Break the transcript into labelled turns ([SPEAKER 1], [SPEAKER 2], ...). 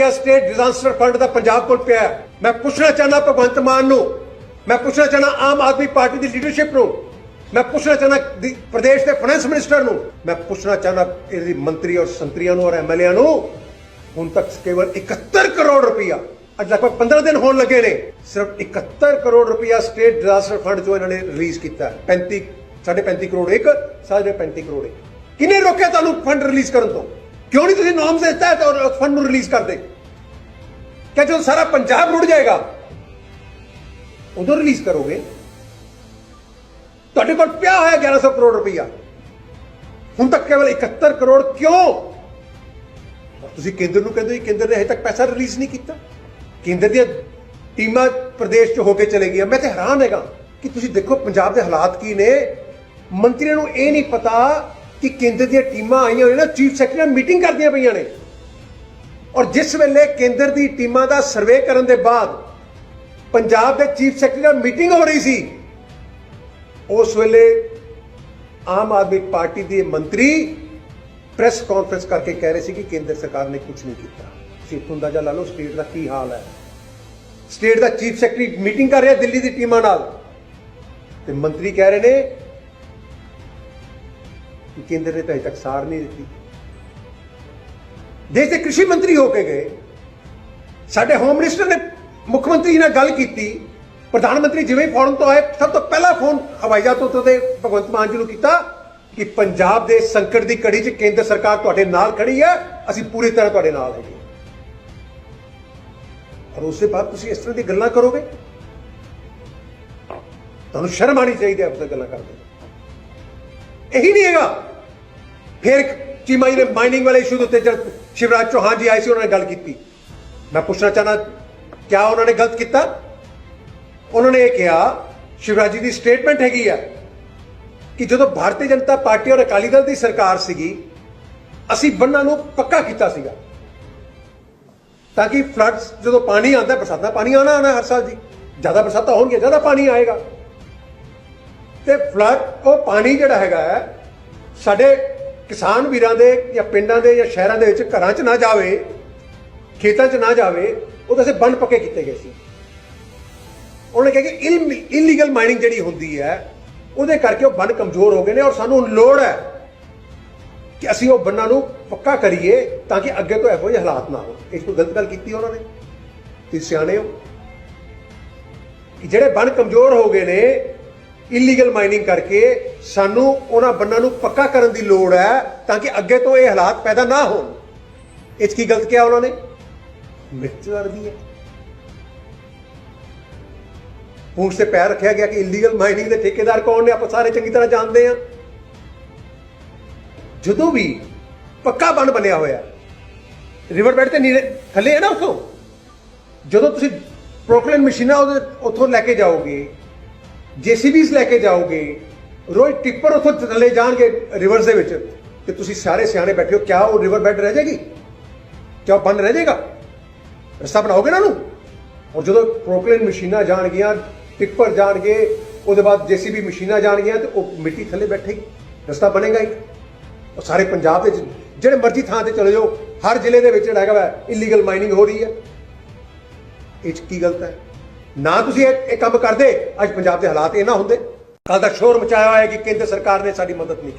[SPEAKER 1] ਰੁਪਇਆ state disaster fund ਦਾ ਪੰਜਾਬ ਕੋਲ ਪਿਆ ਮੈਂ ਪੁੱਛਣਾ ਚਾਹਨਾ ਭਗਵੰਤ ਮਾਨ ਨੂੰ, ਮੈਂ ਪੁੱਛਣਾ ਚਾਹਨਾ ਆਮ ਆਦਮੀ ਪਾਰਟੀ ਦੀ ਲੀਡਰਸ਼ਿਪ ਨੂੰ, ਮੈਂ ਪੁੱਛਣਾ ਚਾਹਨਾ ਪ੍ਰਦੇਸ਼ ਦੇ ਫਾਈਨੈਂਸ ਮਿਨਿਸਟਰ ਨੂੰ, ਮੈਂ ਪੁੱਛਣਾ ਚਾਹਨਾ ਇਹਦੀ ਮੰਤਰੀ ਔਰ ਸੰਤਰੀਆਂ ਨੂੰ ਔਰ ਐਮਐਲਏ ਨੂੰ, ਹੁਣ ਤੱਕ ਕੇਵਲ 71 ਕਰੋੜ ਰੁਪਇਆ ਅੱਜ ਲਗਭਗ 15 ਦਿਨ ਹੋਣ ਲੱਗੇ ਨੇ, ਸਿਰਫ 71 ਕਰੋੜ ਰੁਪਇਆ ਸਟੇਟ ਡਿਜ਼ਾਸਟਰ ਫੰਡ ਚੋਂ ਇਹਨਾਂ ਨੇ ਰਿਲੀਜ਼ ਕੀਤਾ ਹੈ। 35 ਸਾਢੇ 35 ਕਰੋੜ ਇੱਕ, ਸਾਢੇ 35 ਕਰੋੜ ਇੱਕ। ਕਿਹਨੇ ਰੋਕਿਆ ਤੁਹਾਨੂੰ ਫੰਡ ਰਿਲੀਜ਼ ਕਰਨ ਤੋਂ? ਕਿਉਂ ਨਹੀਂ ਤੁਸੀਂ ਨੋਰਮਸ ਦਿੱਤਾ ਤਾਂ ਉਸ ਫੰਡ ਨੂੰ ਰਿਲੀਜ਼ ਕਰਦੇ? ਕਿ ਜਦੋਂ ਸਾਰਾ ਪੰਜਾਬ ਰੁੜ ਜਾਏਗਾ? ਉਦੋਂ ਰਿਲੀਜ਼ ਕਰੋਗੇ? ਤੁਹਾਡੇ ਕੋਲ ਪਿਆ ਹੋਇਆ 1100 ਕਰੋੜ ਰੁਪਈਆ। ਹੁਣ ਤੱਕ ਕੇਵਲ 71 ਕਰੋੜ ਕਿਉਂ? ਤੁਸੀਂ ਕੇਂਦਰ ਨੂੰ ਕਹਿੰਦੇ ਹੋ ਜੀ, ਕੇਂਦਰ ਨੇ ਹਜੇ ਤੱਕ ਪੈਸਾ ਰਿਲੀਜ਼ ਨਹੀਂ ਕੀਤਾ। ਕੇਂਦਰ ਦੀਆਂ ਟੀਮਾਂ ਪ੍ਰਦੇਸ਼ 'ਚ ਹੋ ਕੇ ਚਲੇ ਗਈਆਂ। ਮੈਂ ਤੇ ਹੈਰਾਨ ਹੈਗਾ ਕਿ ਤੁਸੀਂ ਦੇਖੋ ਪੰਜਾਬ ਦੇ ਹਾਲਾਤ ਕੀ ਨੇ। ਮੰਤਰੀਆਂ ਨੂੰ ਇਹ ਨਹੀਂ ਪਤਾ ਕਿ ਕੇਂਦਰ ਦੀਆਂ ਟੀਮਾਂ ਆਈਆਂ ਹੋਈਆਂ ਨੇ, ਚੀਫ ਸੈਕਟਰੀ ਨਾਲ ਮੀਟਿੰਗ ਕਰਦੀਆਂ ਪਈਆਂ ਨੇ। ਔਰ ਜਿਸ ਵੇਲੇ ਕੇਂਦਰ ਦੀ ਟੀਮਾਂ ਦਾ ਸਰਵੇ ਕਰਨ ਦੇ ਬਾਅਦ ਪੰਜਾਬ ਦੇ ਚੀਫ ਸੈਕਟਰੀ ਨਾਲ ਮੀਟਿੰਗ ਹੋ ਰਹੀ ਸੀ, ਉਸ ਵੇਲੇ ਆਮ ਆਦਮੀ ਪਾਰਟੀ ਦੇ ਮੰਤਰੀ ਪ੍ਰੈਸ ਕਾਨਫਰੰਸ ਕਰਕੇ ਕਹਿ ਰਹੇ ਸੀ ਕਿ ਕੇਂਦਰ ਸਰਕਾਰ ਨੇ ਕੁਝ ਨਹੀਂ ਕੀਤਾ। ਸਿੱਖ ਅੰਦਾਜ਼ਾ ਲਾ ਲਓ ਸਟੇਟ ਦਾ ਕੀ ਹਾਲ ਹੈ। ਸਟੇਟ ਦਾ ਚੀਫ ਸੈਕਟਰੀ ਮੀਟਿੰਗ ਕਰ ਰਿਹਾ ਦਿੱਲੀ ਦੀ ਟੀਮਾਂ ਨਾਲ। ਤੇ ਮੰਤਰੀ ਕਹਿ ਰਹੇ ਨੇ ਕਿ ਕੇਂਦਰ ਨੇ ਤਾਂ ਅਜੇ ਤੱਕ ਸਾਰ ਨਹੀਂ ਦਿੱਤੀ। ਦੇਸ਼ ਦੇ ਕ੍ਰਿਸ਼ੀ ਮੰਤਰੀ ਹੋ ਕੇ ਗਏ। ਸਾਡੇ ਹੋਮ ਮਿਨਿਸਟਰ ਨੇ ਮੁੱਖ ਮੰਤਰੀ ਨਾਲ ਗੱਲ ਕੀਤੀ। ਪ੍ਰਧਾਨ ਮੰਤਰੀ ਜਿਵੇਂ ਹੀ ਫੋਰਨ ਤੋਂ ਆਏ, ਸਭ ਤੋਂ ਪਹਿਲਾ ਫੋਨ ਹਵਾਈ ਜਹਾਜ਼ ਤੋਂ ਤੇ ਭਗਵੰਤ ਮਾਨ ਜੀ ਨੂੰ ਕੀਤਾ ਕਿ ਪੰਜਾਬ ਦੇ ਸੰਕਟ ਦੀ ਕੜੀ 'ਚ ਕੇਂਦਰ ਸਰਕਾਰ ਤੁਹਾਡੇ ਨਾਲ ਖੜੀ ਹੈ, ਅਸੀਂ ਪੂਰੀ ਤਰ੍ਹਾਂ ਤੁਹਾਡੇ ਨਾਲ ਹੈਗੇ। ਔਰ ਉਸ ਤੋਂ ਬਾਅਦ ਤੁਸੀਂ ਇਸ ਤਰ੍ਹਾਂ ਦੀ ਗੱਲਾਂ ਕਰੋਗੇ? ਤੁਹਾਨੂੰ ਸ਼ਰਮ ਆਣੀ ਚਾਹੀਦੀ ਹੈ ਆਪਸੇ ਗੱਲਾਂ ਕਰਦੇ ਇਹੀ ਨਹੀਂ ਹੈਗਾ। ਫਿਰ ਚੀਮਾ ਜੀ ਨੇ ਮਾਈਨਿੰਗ ਵਾਲੇ ਇਸ਼ੂ ਦੇ ਉੱਤੇ ਜਦ ਸ਼ਿਵਰਾਜ ਚੌਹਾਨ ਜੀ ਆਏ ਸੀ, ਉਹਨਾਂ ਨੇ ਗੱਲ ਕੀਤੀ। ਮੈਂ ਪੁੱਛਣਾ ਚਾਹਨਾ, ਕਿਆ ਉਹਨਾਂ ਨੇ ਗਲਤ ਕੀਤਾ? ਉਹਨਾਂ ਨੇ ਇਹ ਕਿਹਾ, ਸ਼ਿਵਰਾਜ ਜੀ ਦੀ ਸਟੇਟਮੈਂਟ ਹੈਗੀ ਆ ਕਿ ਜਦੋਂ ਭਾਰਤੀ ਜਨਤਾ ਪਾਰਟੀ ਔਰ ਅਕਾਲੀ ਦਲ ਦੀ ਸਰਕਾਰ ਸੀਗੀ, ਅਸੀਂ ਬੰਨਾਂ ਨੂੰ ਪੱਕਾ ਕੀਤਾ ਸੀਗਾ। ਤਾਂ ਕਿ ਫਲੱਡਸ, ਜਦੋਂ ਪਾਣੀ ਆਉਂਦਾ, ਬਰਸਾਤਾਂ ਪਾਣੀ ਆਣਾ ਆਣਾ ਹਰ ਸਾਲ ਜੀ। ਜ਼ਿਆਦਾ ਬਰਸਾਤਾਂ ਹੋਣਗੀਆਂ, ਜ਼ਿਆਦਾ ਪਾਣੀ ਆਏਗਾ। ਤੇ ਫਲੱਡ ਉਹ ਪਾਣੀ ਜਿਹੜਾ ਹੈਗਾ ਹੈ, ਸਾਡੇ ਕਿਸਾਨ ਵੀਰਾਂ ਦੇ ਜਾਂ ਪਿੰਡਾਂ ਦੇ ਜਾਂ ਸ਼ਹਿਰਾਂ ਦੇ ਵਿੱਚ ਘਰਾਂ 'ਚ ਨਾ ਜਾਵੇ, ਖੇਤਾਂ 'ਚ ਨਾ ਜਾਵੇ, ਉਹਦੇ ਸੇ ਬੰਨ ਪੱਕੇ ਕੀਤੇ ਗਏ ਸੀ। ਉਹਨੇ ਕਿਹਾ ਕਿ ਇਲੀਗਲ ਮਾਈਨਿੰਗ ਜਿਹੜੀ ਹੁੰਦੀ ਹੈ, ਉਹਦੇ ਕਰਕੇ ਉਹ ਬੰਨ ਕਮਜ਼ੋਰ ਹੋ ਗਏ ਨੇ ਔਰ ਸਾਨੂੰ ਲੋੜ ਹੈ ਕਿ ਅਸੀਂ ਉਹ ਬੰਨਾਂ ਨੂੰ ਪੱਕਾ ਕਰੀਏ ਤਾਂ ਕਿ ਅੱਗੇ ਤੋਂ ਇਹੋ ਜਿਹੇ ਹਾਲਾਤ ਨਾ ਹੋਣ। ਇਸ ਤੋਂ ਗਲਤ ਗੱਲ ਕੀਤੀ ਉਹਨਾਂ ਨੇ। ਤੁਸੀਂ ਸਿਆਣੇ ਹੋ। ਕਿ ਜਿਹੜੇ ਬੰਨ ਕਮਜ਼ੋਰ ਹੋ ਗਏ ਨੇ ਇਲੀਗਲ ਮਾਈਨਿੰਗ ਕਰਕੇ ਸਾਨੂੰ ਉਹਨਾਂ ਬੰਨਾਂ ਨੂੰ ਪੱਕਾ ਕਰਨ ਦੀ ਲੋੜ ਹੈ ਤਾਂ ਕਿ ਅੱਗੇ ਤੋਂ ਇਹ ਹਾਲਾਤ ਪੈਦਾ ਨਾ ਹੋਣ। ਇਹ 'ਚ ਕੀ ਗਲਤ ਕਿਹਾ ਉਹਨਾਂ ਨੇ? ਮਿਰਚ ਲੜਦੀ ਹੈ। ਪੂੰਛ ਤੇ ਪੈਰ ਰੱਖਿਆ ਗਿਆ ਕਿ ਇਲੀਗਲ ਮਾਈਨਿੰਗ ਦੇ ਠੇਕੇਦਾਰ ਕੌਣ ਨੇ, ਆਪਾਂ ਸਾਰੇ ਚੰਗੀ ਤਰ੍ਹਾਂ ਜਾਣਦੇ ਹਾਂ। ਜਦੋਂ ਵੀ ਪੱਕਾ ਬੰਨ ਬਣਿਆ ਹੋਇਆ ਰਿਵਰ ਬੈਡ ਤੇ ਨੀਰੇ ਥੱਲੇ ਹੈ ਨਾ ਉਥੋਂ? ਜਦੋਂ ਤੁਸੀਂ ਪ੍ਰੋਕਲੇਨ ਮਸ਼ੀਨਾਂ ਉਹਦੇ ਉੱਥੋਂ ਲੈ ਕੇ ਜਾਓਗੇ ਜੀਸੀਬੀਸ ਲੈ ਕੇ ਜਾਓਗੇ, ਰੋਜ਼ ਟਿੱਪਰ ਉੱਥੋਂ ਥੱਲੇ ਜਾਣਗੇ ਰਿਵਰਸ ਦੇ ਵਿੱਚ, ਤੇ ਤੁਸੀਂ ਸਾਰੇ ਸਿਆਣੇ ਬੈਠੇ ਹੋ, ਕਿਆ ਉਹ ਰਿਵਰ ਬੈਡ ਰਹਿ ਜਾਏਗੀ? ਕਿਆ ਉਹ ਬੰਨ ਰਹਿ ਜਾਏਗਾ? ਰਸਤਾ ਬਣਾਓਗੇ ਨਾ ਨੂੰ ਔਰ ਜਦੋਂ ਪ੍ਰੋਕਲੇਨ ਮਸ਼ੀਨਾਂ ਜਾਣਗੀਆਂ, ਟਿੱਪਰ ਜਾਣਗੇ, ਉਹਦੇ ਬਾਅਦ ਜੀਸੀਬੀ ਮਸ਼ੀਨਾਂ ਜਾਣਗੀਆਂ, ਤੇ ਉਹ ਮਿੱਟੀ ਥੱਲੇ ਬੈਠੇਗੀ, ਰਸਤਾ ਬਣੇਗਾ ਹੀ। ਉਹ ਸਾਰੇ ਪੰਜਾਬ ਦੇ ਜਿਹੜੇ ਮਰਜ਼ੀ ਥਾਂ ਤੇ ਚਲੇ ਜਾਓ, ਹਰ ਜ਼ਿਲ੍ਹੇ ਦੇ ਵਿੱਚ ਜਿਹੜਾ ਹੈਗਾ ਵਾ ਇਲੀਗਲ ਮਾਈਨਿੰਗ ਹੋ ਰਹੀ ਹੈ। ਇਹ 'ਚ ਕੀ ਗਲਤ ਹੈ? ਨਾ ਤੁਸੀਂ ਇਹ ਇਹ ਕੰਮ ਕਰਦੇ। ਅੱਜ ਪੰਜਾਬ ਦੇ ਹਾਲਾਤ ਇਹ ਨਾ ਹੁੰਦੇ। ਕੱਲ ਦਾ ਸ਼ੋਰ ਮਚਾਇਆ ਹੋਇਆ ਕਿ ਕੇਂਦਰ ਸਰਕਾਰ ਨੇ ਸਾਡੀ ਮਦਦ ਨਹੀਂ ਕੀਤੀ।